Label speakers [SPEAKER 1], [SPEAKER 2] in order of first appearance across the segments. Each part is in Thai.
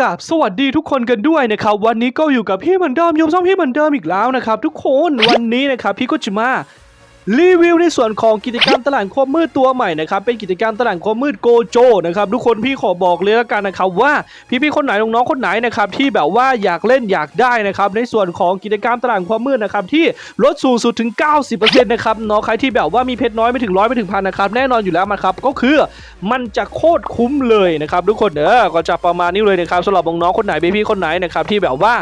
[SPEAKER 1] กับสวัสดีทุกคนกันด้วยนะครับ วันนี้ก็อยู่กับพี่เหมือนเดิมยมซ่อมพี่เหมือนเดิมอีกแล้วนะครับ ทุกคนวันนี้นะครับพี่ก็จะมา รีวิวในส่วนของกิจกรรมตลาดความมืดตัวใหม่นะครับเป็นกิจกรรมตลาดความมืดโกโจนะครับทุกคนพี่ขอบอกเลยแล้วกันนะครับว่าพี่ๆคนไหนน้องๆคนไหนนะครับที่แบบว่าอยากเล่นอยากได้นะครับในส่วนของกิจกรรมตลาดความมืดนะครับที่ลดสูงสุดถึง 90%นะครับเนาะใครที่แบบว่ามีเพชรน้อยไม่ถึงร้อยไม่ถึงพันนะครับแน่นอนอยู่แล้วนะครับก็คือมันจะโคตรคุ้มเลยนะครับทุกคนเออก็จะประมาณนี้เลยนะครับสำหรับน้องๆคนไหนเบบี้คนไหนนะครับที่แบบว่า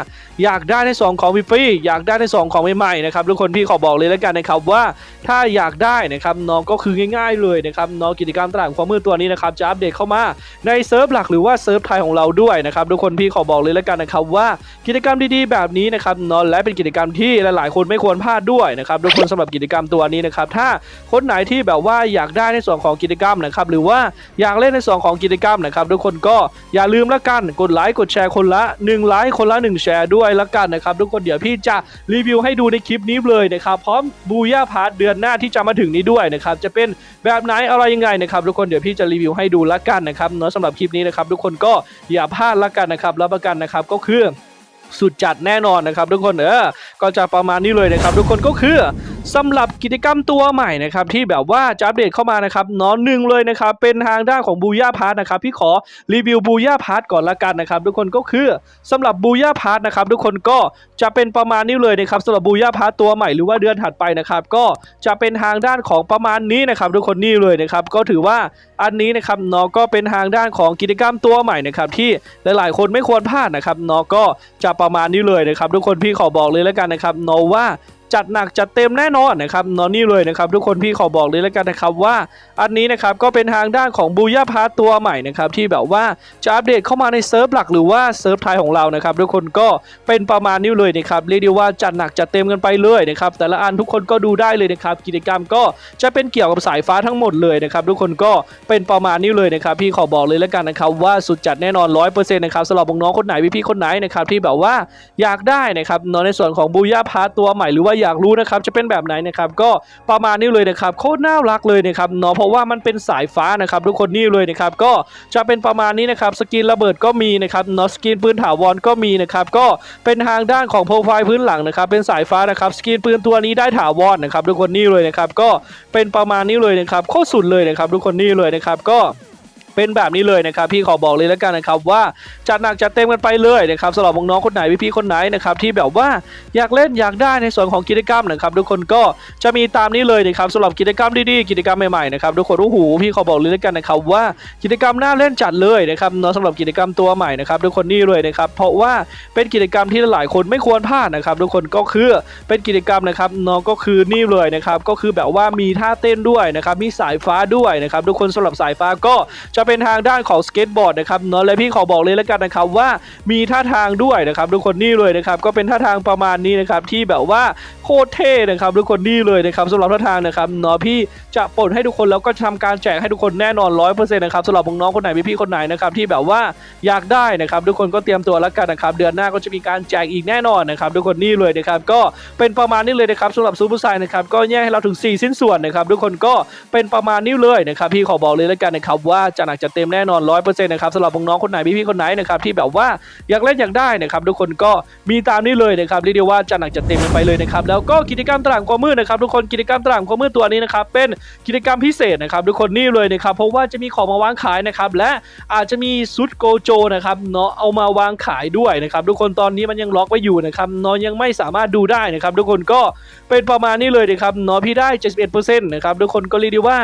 [SPEAKER 1] อยากได้ในสองของฟรีอยากได้ในสองของใหม่ๆนะครับทุกคนพี่ขอบอกเลยแล้วกันนะครับว่า ถ้าอยากได้นะครับน้องก็คือง่ายๆเลยนะครับน้องกิจกรรมตลาดความมืดตัวนี้นะครับจะอัปเดตเข้ามาในเซิร์ฟหลักหรือว่าเซิร์ฟไทยของเราด้วยนะครับทุกคนพี่ขอบอกเลยแล้วกันนะครับว่ากิจกรรมดีๆแบบนี้นะครับน้องและเป็นกิจกรรมที่หลายๆคนไม่ควรพลาดด้วยนะครับทุกคนสำหรับกิจกรรมตัวนี้นะครับถ้าคนไหนที่แบบว่าอยากได้ในส่วนของกิจกรรมนะครับหรือว่าอยากเล่นในส่วนของกิจกรรมนะครับทุกคนก็อย่าลืมละกันกดไลค์กดแชร์คนละ1ไลค์คนละ1แชร์ด้วยละกันนะครับทุกคนเดี๋ยวพี่จะรีวิวให้ดูในคลิปนี้เลยนะครับพร้อมบูย่าพาร์ทเดือนหน้าที่จะมาถึงนี้ด้วยนะครับจะเป็นแบบไหนอะไรยังไงนะครับทุกคนเดี๋ยวพี่จะรีวิวให้ดูละกันนะครับเนาะสำหรับคลิปนี้นะครับทุกคนก็อย่าพลาดละกันนะครับรับประกันนะครับก็คือ สุดจัดแน่นอนนะครับ ทุกคนเออก็จะประมาณนี้เลยนะครับ ทุกคนก็คือสำหรับกิจกรรมตัวใหม่นะครับที่แบบว่าจะอัปเดตเข้ามานะครับน้องหนึ่งเลยนะครับเป็นทางด้านของบูย่าพาร์ทนะครับพี่ขอรีวิวบูย่าพาร์ทก่อนละกันนะครับ ทุกคนก็คือสำหรับบูย่าพาร์ทนะครับทุกคนก็จะเป็นประมาณนี้เลยนะครับสำหรับบูย่าพาร์ทตัวใหม่หรือว่าเดือนถัดไปนะครับก็จะเป็นทางด้านของประมาณนี้นะครับ ทุกคนนี่เลยนะครับก็ถือว่าอันนี้นะครับเนาะก็เป็นทางด้านของกิจกรรมตัวใหม่นะครับที่หลาย ๆ คนไม่ควรพลาดนะครับเนาะก็จะประมาณนี้เลยนะครับทุกคนพี่ขอบอกเลยแล้วกันนะครับโนว่า จัดหนักจัดเต็มแน่นอนนะครับนาะนี่เลยนะครับทุกคนพี่ขอบอกเลยแล้วกันนะครับว่า อันนี้นะครับก็เป็นทางด้านของบูย่าพาตัวใหม่นะครับที่แบบว่าจะอัปเดตเข้ามาในเซิร์ฟหลักหรือว่าเซิร์ฟไทยของเรานะครับทุกคนก็เป็นประมาณนี้เลยนะครับเรียกได้ว่าจัดหนักจัดเต็มกันไปเลยนะครับแต่ละอันทุกคนก็ดูได้เลยนะครับกิจกรรมก็จะเป็นเกี่ยวกับสายฟ้าทั้งหมดเลยนะครับทุกคนก็เป็นประมาณนี้เลยนะครับพี่ขอบอกเลยแล้วกันนะครับว่าสุดจัดแน่นอนร้อยเปอร์เซ็นต์นะครับสำหรับน้องคนไหนพี่ๆคนไหนนะครับที่แบบว่าอยากได้นะครับนาะในส่วนของบูย่าพาตัวใหม่หรือว่าอยากรู้นะครับจะเป็นแบบไหนนะครับก็ประมาณนี้เลยนะครับโคตรน่ารักเลยนะครับเนาะเพราะว่ามันเป็นสายฟ้านะครับทุกคนนี่เลยนะครับก็จะเป็นประมาณนี้นะครับสกินระเบิดก็มีนะครับเนาะสกินปืนถาวรก็มีนะครับก็เป็นทางด้านของโปรไฟล์พื้นหลังนะครับเป็นสายฟ้านะครับสกินปืนตัวนี้ได้ถาวรนะครับทุกคนนี่เลยนะครับก็เป็นประมาณนี้เลยนะครับโคตรสุดเลยนะครับทุกคนนี่เลยนะครับก็ เป็นแบบนี้เลยนะครับพี่ขอบอกเลยแล้วกันนะครับว่าจัดหนักจัดเต็มกันไปเลยนะครับสำหรับน้องๆคนไหนพี่ๆคนไหนนะครับที่แบบว่าอยากเล่นอยากได้ในส่วนของกิจกรรมนะครับทุกคนก็จะมีตามนี้เลยนะครับสำหรับกิจกรรมดีๆกิจกรรมใหม่ๆนะครับทุกคนโอ้โหพี่ขอบอกเลยแล้วกันนะครับว่ากิจกรรมน่าเล่นจัดเลยนะครับเนาะสำหรับกิจกรรมตัวใหม่นะครับทุกคนนี่เลยนะครับเพราะว่าเป็นกิจกรรมที่หลายคนไม่ควรพลาดนะครับทุกคนก็คือเป็นกิจกรรมนะครับเนาะก็คือนี่เลยนะครับก็คือแบบว่ามีท่าเต้นด้วยนะครับมีสายฟ้าด้วยนะครับทุกคนสำหรับสายฟ้าก็จะะเป็นทางด้านของสเก็ตบอร์ดนะครับเนาะและพี่ขอบอกเลยแล้วกันนะครับว่ามีท่าทางด้วยนะครับทุกคนนี่เลยนะครับก็เป็นท่าทางประมาณนี้นะครับที่แบบว่าโคตรเท่นะครับทุกคนนี่เลยนะครับสำหรับท่าทางนะครับเนาะพี่จะปลดให้ทุกคนแล้วก็ทำการแจกให้ทุกคนแน่นอนร้อยเปอร์เซ็นต์นะครับสำหรับน้องคนไหนพี่คนไหนนะครับที่แบบว่าอยากได้นะครับทุกคนก็เตรียมตัวแล้วกันนะครับเดือนหน้าก็จะมีการแจกอีกแน่นอนนะครับทุกคนนี่เลยนะครับก็เป็นประมาณนี้เลยนะครับสำหรับซูเปอร์ไซน์นะครับก็แยกให้เราถึง 4 สิ้นส่วนนะครับทุกคนก็เป็นประมาณนี้เลยนะครับพี่ขอบอกเลยแล้วกันนะครับว่าจะหนักจะเต็มแน่นอนร้อยเปอร์เซ็นต์นะครับสำหรับน้องคนไหนพี่ๆคนไหนนะครับที่แบบว่าอยากเล่นอยากได้นะครับทุกคนก็มีตามนี้เลยนะครับเรียกได้ว่าจะหนักจะเต็มกันไปเลยนะครับแล้วก็กิจกรรมตลาดความมืดนะครับทุกคนกิจกรรมตลาดความมืดตัวนี้นะครับเป็นกิจกรรมพิเศษนะครับทุกคนนี่เลยนะครับเพราะว่าจะมีของมาวางขายนะครับและอาจจะมีซุดโกโจนะครับเนาะเอามาวางขายด้วยนะครับทุกคนตอนนี้มันยังล็อกไว้อยู่นะครับเนาะยังไม่สามารถดูได้นะครับทุกคนก็เป็นประมาณนี้เลยนะครับเนาะพี่ได้71%นะครับทุกคนก็เรียกได้ว่า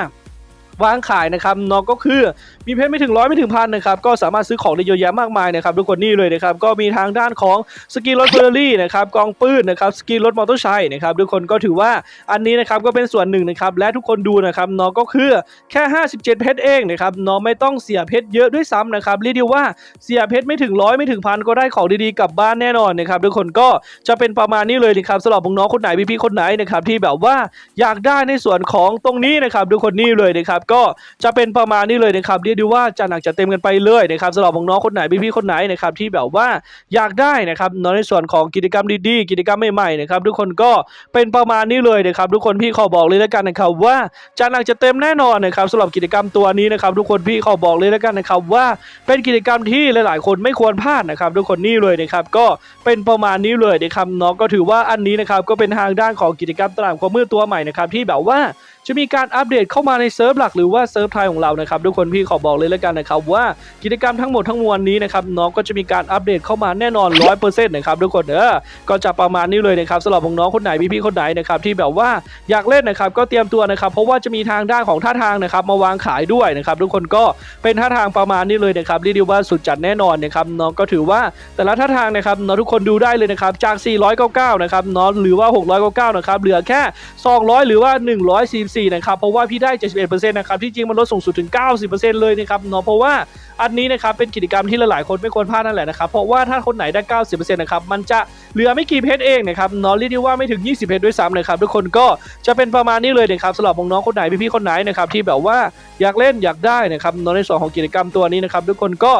[SPEAKER 1] วางขายนะครับเนาะก็คือมีเพชรไม่ถึงร้อยไม่ถึงพันนะครับก็สามารถซื้อของได้เยอะแยะมากมายนะครับทุกคนนี่เลยนะครับก็มีทางด้านของสกีรถเฟอร์รี่นะครับกองปืนนะครับสกีรถมอเตอร์ไซค์นะครับทุกคนก็ถือว่าอันนี้นะครับก็เป็นส่วนหนึ่งนะครับและทุกคนดูนะครับเนาะก็คือแค่ 57 เพชรเองนะครับเนาะไม่ต้องเสียเพชรเยอะด้วยซ้ำนะครับเรียกได้ว่าเสียเพชรไม่ถึงร้อยไม่ถึงพันก็ได้ของดีๆกลับบ้านแน่นอนนะครับทุกคนก็จะเป็นประมาณนี้เลยนะครับสำหรับน้องคนไหนพี่ๆคนไหนนะครับที่แบบว่าอยากได้ในส่วนของตรงนี้นะครับทุกคนนี่เลยนะครับก็จะเป็นประมาณนี้เลยนะครับเรียกได้ว่าจะหนักจะเต็มกันไปเลยนะครับสำหรับน้องๆคนไหนพี่ๆคนไหนนะครับที่แบบว่าอยากได้นะครับในส่วนของกิจกรรมดีๆกิจกรรมใหม่ๆนะครับทุกคนก็เป็นประมาณนี้เลยนะครับทุกคนพี่ขอบอกเลยแล้วกันนะครับว่าจะหนักจะเต็มแน่นอนนะครับสำหรับกิจกรรมตัวนี้นะครับทุกคนพี่ขอบอกเลยแล้วกันนะครับว่าเป็นกิจกรรมที่หลายๆ คนไม่ควรพลาดนะครับทุกคนนี่เลยนะครับก็เป็นประมาณนี้เลยนะครับเนาะก็ถือว่าอันนี้นะครับก็เป็นทางด้านของกิจกรรมตลาดความมืดตัวใหม่นะครับที่แบบว่า จะมีการอัปเดตเข้ามาในเซิร์ฟหลักหรือว่าเซิร์ฟไทยของเรานะครับทุกคนพี่ขอบอกเลยแล้วกันนะครับว่ากิจกรรมทั้งหมดทั้งมวลนี้นะครับน้องก็จะมีการอัปเดตเข้ามาแน่นอน 100%นะครับทุกคนเออก็จะประมาณนี้เลยนะครับสำหรับน้องคนไหนพี่ๆคนไหนนะครับที่แบบว่าอยากเล่นนะครับก็เตรียมตัวนะครับเพราะว่าจะมีทางด้านของท่าทางนะครับมาวางขายด้วยนะครับทุกคนก็เป็นท่าทางประมาณนี้เลยนะครับเรียกได้ว่าสุดจัดแน่นอนนะครับน้องก็ถือว่าแต่ละท่าทางนะครับน้องทุกคนดูได้เลยนะครับจาก 499 นะครับน้องหรือว่า 699 นะครับเหลือแค่ 200 หรือว่า 144นะครับเพราะว่าพี่ได้ 71%นะครับที่จริงมันลดสูงสุดถึง 90%เลยนะครับเนาะเพราะว่าอันนี้นะครับเป็นกิจกรรมที่หลายๆคนไม่ควรพลาดนั่นแหละนะครับเพราะว่าถ้าคนไหนได้ 90%นะครับมันจะเหลือไม่กี่เพชรเองนะครับเนาะเรียกได้ว่าไม่ถึง 20 เพชรด้วยซ้ำนะครับทุกคนก็จะเป็นประมาณนี้เลยนะครับสำหรับน้องๆคนไหนพี่ๆคนไหนนะครับที่แบบว่าอยากเล่นอยากได้นะครับเนาะในส่วนของกิจกรรมตัวนี้นะครับทุกคนก็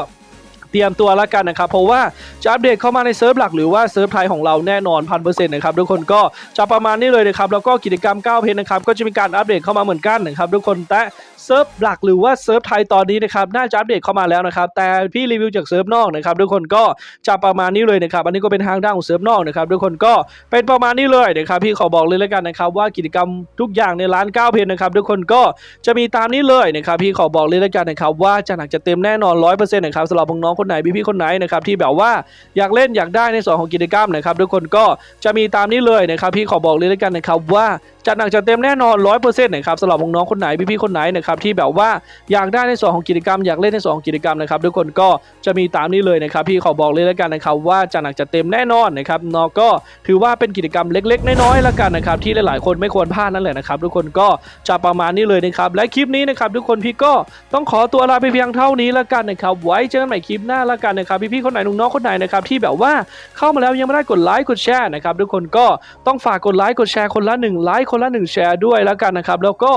[SPEAKER 1] เตรียมตัวแล้วกันนะครับ เพราะว่าจะอัปเดตเข้ามาในเซิร์ฟหลักหรือว่าเซิร์ฟไทยของเราแน่นอนพันเปอร์เซ็นต์นะครับทุกคนก็จะประมาณนี้เลยนะครับแล้วก็กิจกรรม9เพจนะครับก็จะมีการอัปเดตเข้ามาเหมือนกันนะครับทุกคนแต่เซิร์ฟหลักหรือว่าเซิร์ฟไทยตอนนี้นะครับน่าจะอัปเดตเข้ามาแล้วนะครับแต่พี่รีวิวจากเซิร์ฟนอกนะครับทุกคนก็จะประมาณนี้เลยนะครับอันนี้ก็เป็นทางด้านของเซิร์ฟนอกนะครับทุกคนก็เป็นประมาณนี้เลยนะครับพี่ขอบอกเลยแล้วกันนะครับว่ากิจกรรมทุกอย่างในร้าน9เพจนะครับทุกคนก็จะมีตามนี้เลยนะครับพี่ขอบอกเลยแล้วกันนะครับว่าจะหนักจะเต็มแน่นอน100%นะครับสำหรับน้องคนไหนพี่ๆคนไหนนะครับที่แบบว่าอยากเล่นอยากได้ในส่วนของกิจกรรมนะครับทุกคนก็จะมีตามนี้เลยนะครับพี่ขอบอกเลยแล้วกันนะครับว่าจะหนักจะเต็มแน่นอน100%นะครับสำหรับน้องๆคนไหนพี่ๆคนไหนนะครับที่แบบว่าอยากได้ในส่วนของกิจกรรม อยากเล่นในส่วนของกิจกรรมนะครับทุกคนก็จะมีตามนี้เลยนะครับพี่ขอบอกเลยแล้วกันนะครับว่าจะหนักจะเต็มแน่นอนนะครับนาะก็ถือว่าเป็นกิจกรรมเล็ก ๆ น้อยๆแล้วกันนะครับที่หลายๆคนไม่ควรพลาดนั่นแหละนะครับทุกคนก็จะประมาณนี้เลยนะครับและคลิปนี้นะครับทุกคนพี่ก็ต้องขอตัวลาไปเพียงเท่านี้แล้วกันนะครับไว้เจอกันใหม่คลิปหน้าล้วกันนะครับพี่ๆคนไหนน้องๆคนไหนนะครับที่แบบว่าเข้ามาแล้วยังไม่ได้กดไลค์กดแชร์นะครับทุกคนก็ต้องฝากกดไลค์กดแชร์คนละ1ไลค์คนละ1แชร์ด้วยล้วกันนะครับแล้วก็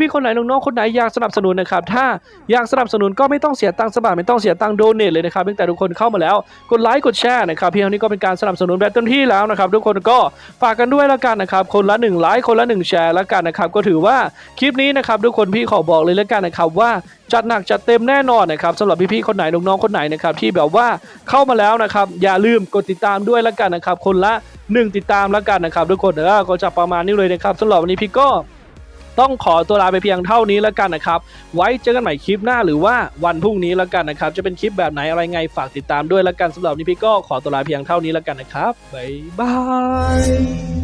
[SPEAKER 1] พี่ๆคนไหนน้องๆคนไหนอยากสนับสนุนนะครับถ้าอยากสนับสนุนก็ไม่ต้องเสียตังค์สบายไม่ต้องเสียตังค์โดเนทเลยนะครับเพียงแต่ทุกคนเข้ามาแล้วกดไลค์กดแชร์นะครับเพียงเท่านี้ก็เป็นการสนับสนุนแบบเต็มที่แล้วนะครับทุกคนก็ฝากกันด้วยล้วกันนะครับคนละ1ไลค์คนละ1แชร์ล้วกันนะครับก็ถือว่าคลิปนี้นะครับทุกคนพี่ขอบอกเลยล้วกันนะครับว่าจัดหนักจัดเต็มแน่นอนนะครับสำหรับพี่ๆคนไหนน้องๆคนไหนนะครับที่แบบว่าเข้ามาแล้วนะครับอย่าลืมกดติดตามด้วยแล้วกันนะครับคนละ 1 ติดตามแล้วกันนะครับทุกคนเออก็จะประมาณนี้เลยนะครับสำหรับวันนี้พี่ก็ต้องขอตัวลาไปเพียงเท่านี้แล้วกันนะครับ ไว้เจอกันใหม่คลิปหน้าหรือว่าวันพรุ่งนี้แล้วกันนะครับ จะเป็นคลิปแบบไหนอะไรไงฝากติดตามด้วยแล้วกันสำหรับวันนี้พี่ก็ขอตัวลาเพียงเท่านี้แล้วกันนะครับบ๊ายบาย